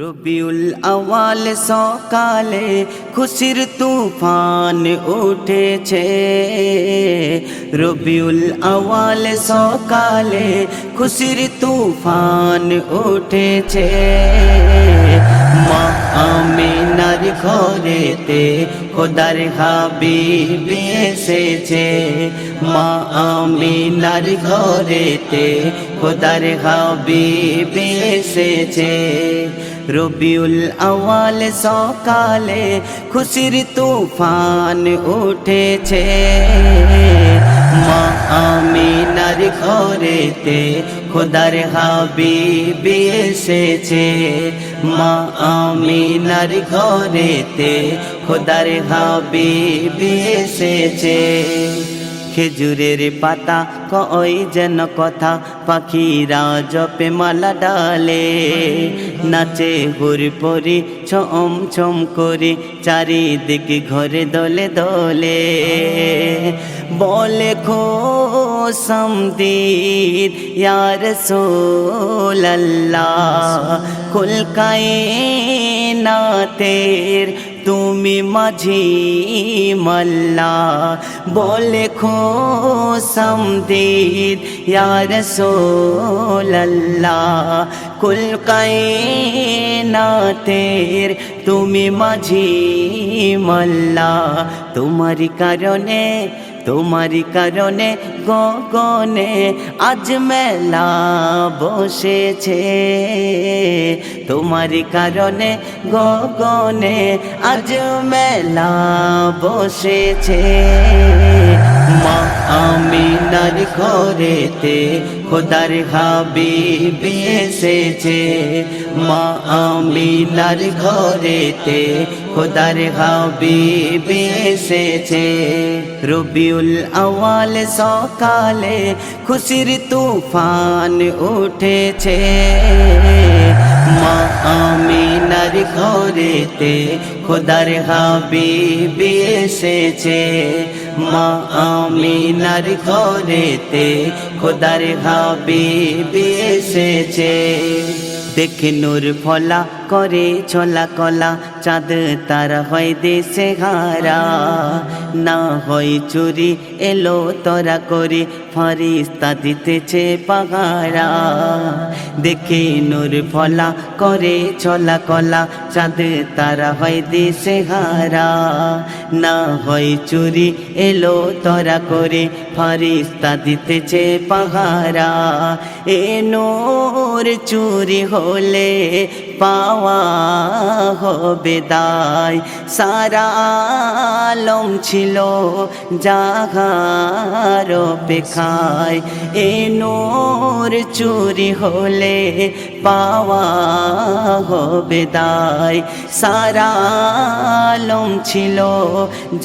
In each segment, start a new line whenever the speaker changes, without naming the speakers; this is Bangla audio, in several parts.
রবিউল আওয়াল সকালে খুশির তুফান উঠেছে। রবিউল আওয়াল সকালে খুশির তুফান উঠেছে। মা আমিনার ঘরেতে খোদার হাবিব এসেছে। মা আমিনার ঘরেতে খোদার হাবিব এসেছে। রবিউল আওয়াল সকালে খুশির তুফান উঠেছে। মা আমিনার ঘরেতে খোদার হাবিব এসেছে। মা আমিনার ঘরেতে খোদার হাবিব এসেছে। খেজুরের পাতা কই যেন কথা পাখিরা জপে মালা ডালে। নাচে হুর পরি, ছম ছম করে, চারিদিকে ঘরে দলে দলে। বলে খো সমদির ইয়ার সোল্লাহ খুলকায়ে নাতের তুমি মাঝি মল্লা, বলে খো সমদির ইয়ার সোল্লাহ কুল নাতের তুমি মাঝি মল্লা, তোমার কারণে তোমারি কারণে গগনে আজ মেলা বসেছে। তোমারি কারণে গগনে আজ মেলা বসেছে। মা আমিনার ঘরেতে খোদার হাবিব এসেছে। মা আমিনার ঘরেতে খোদার হাবিব এসেছে। রবিউল আওয়াল সকালে খুশির তুফান উঠেছে। মা আমিনার ঘরেতে খোদার হাবিব এসেছে। মা আমিনার ঘরেতে খোদার হাবিব এসেছে। দেখে নূর ফলা করে ছলা কলা, চাঁদ তারা হয় দেশে হারা। না হয় চুরি, এলো তরা করে, ফারিস্তা দিতেছে পাহারা। দেখে নূর ফলা করে ছলা কলা, চাঁদ তারা হয় দেশে হারা। না হয় চুরি, এলো তরা করে, ফারিস্তা দিতেছে পাহারা। এ নোর চুরি হলে পাওয়া হবে দায়। সারা আলম ছিল জাগার পেখায় এ নোর চুরি হলে পাওয়া হবে দায়। সারা আলম ছিল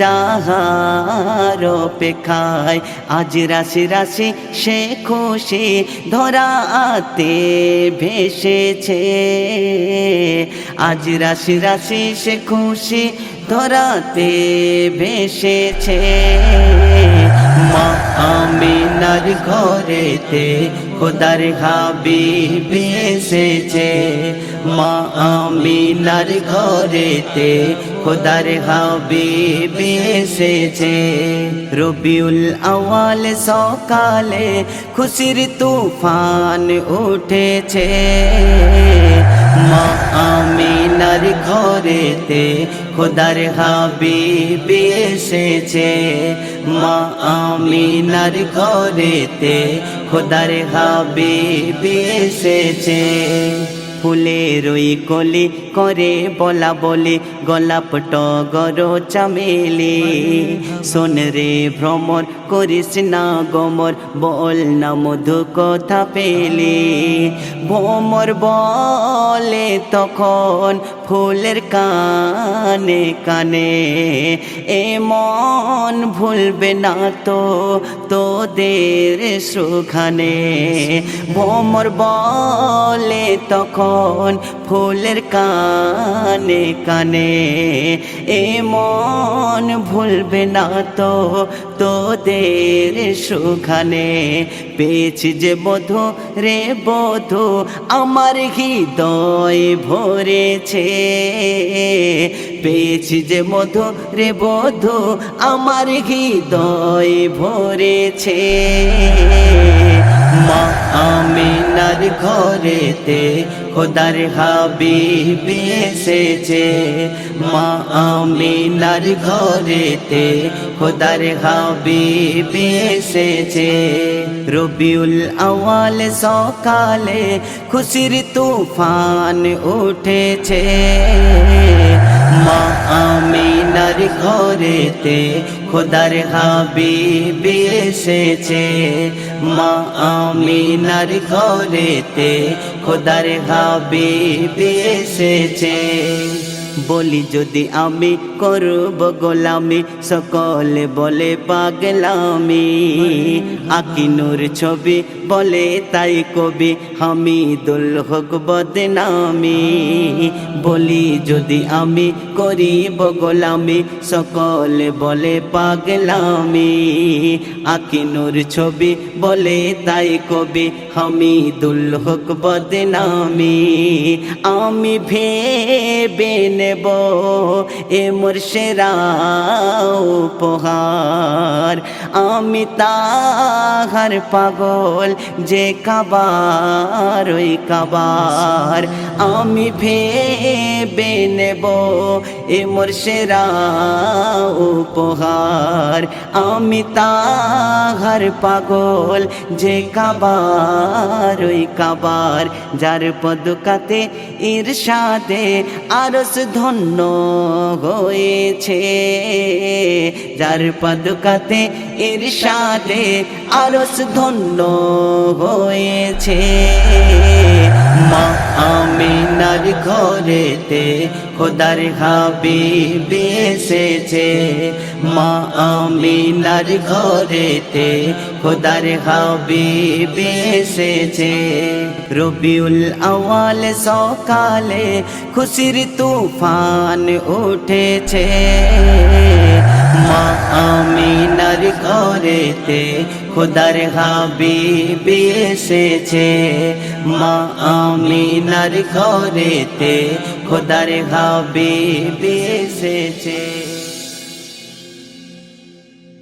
যাহার পেখায় আজ রাশি রাশি সে খুশি ধরাতে ভেসেছে। আজ রাশি রাশি সে খুশি ধরাতে ভেসেছে। মা আমিনার ঘরেতে খোদার হাবিব এসেছে। মা আমিনার ঘরেতে খোদার হাবিব এসেছে। রবিউল আওয়াল সকালে খুশির তুফান উঠেছে। মা আমিনার ঘরেতে খোদার হাবিব এসেছে। মা আমিনার ঘরেতে খোদার হাবিব এসেছে। ফুলের ওই কলি করে বলা বলি, গোলাপ টগর চামেলি। শোন রে ভ্রমর, করিস না গমর বল না মধু কথা পেলি। ভ্রমর বলে তখন ফুলের কানে কানে, এ মন ভুলবে না তো তোদের সুখানে। ভ্রমর বলে তখন ফুলের কানে কানে, এ মন ভুলবে না তো তোদের সুখানে। পেয়েছি যে বধু রে বধু, আমার হৃদয় ভরেছে। পেয়েছি যে মধু রে বধু, আমার হৃদয় ভরেছে। মা আমিনার ঘরেতে খোদার হাবিব এসেছে। মা আমিনার ঘরেতে খোদার হাবিব এসেছে। রবিউল আওয়াল সকালে খুশির তুফান উঠেছে। মা আমিনার ঘরেতে খোদার হাবিব এসেছে। মা আমিনার ঘরেতে খোদার হাবিব এসেছে। বলি যদি আমি করব গোলামি, সকলে বলে পাগলামি। আকিনুর ছবি বলে তাই কবি, হামিদুল হক বদনামি। বলি যদি আমি করিব গোলামি, সকলে বলে পাগলামি। আকিনুর ছবি বলে তাই কবি, হামিদুল হক বদনামি। আমি ভেবে নেব এ মোর সেরা উপহার। আমি তাহার পাগল যে কাবার, ওই কাবার। আমি ভেবে নেব, এ মোর সেরা উপহার। আমি তাহার পাগল যে কাবার, ওই কাবার। যার পদকাতে ঈর্ষাদে আরস ধন্য হয়েছে। যার পদকাতে সাথে আরস ধন্য হয়েছে। মা আমিনার ঘরেতে খোদার হাবিব এসেছে। মা আমিনার ঘরেতে খোদার হাবিব এসেছে। রবিউল আওয়াল সকালে খুশির তুফান উঠেছে। মা আমিনার ঘরেতে খোদার হাবিব এসেছে। মা আমিনার ঘরেতে খোদার হাবিব এসেছে।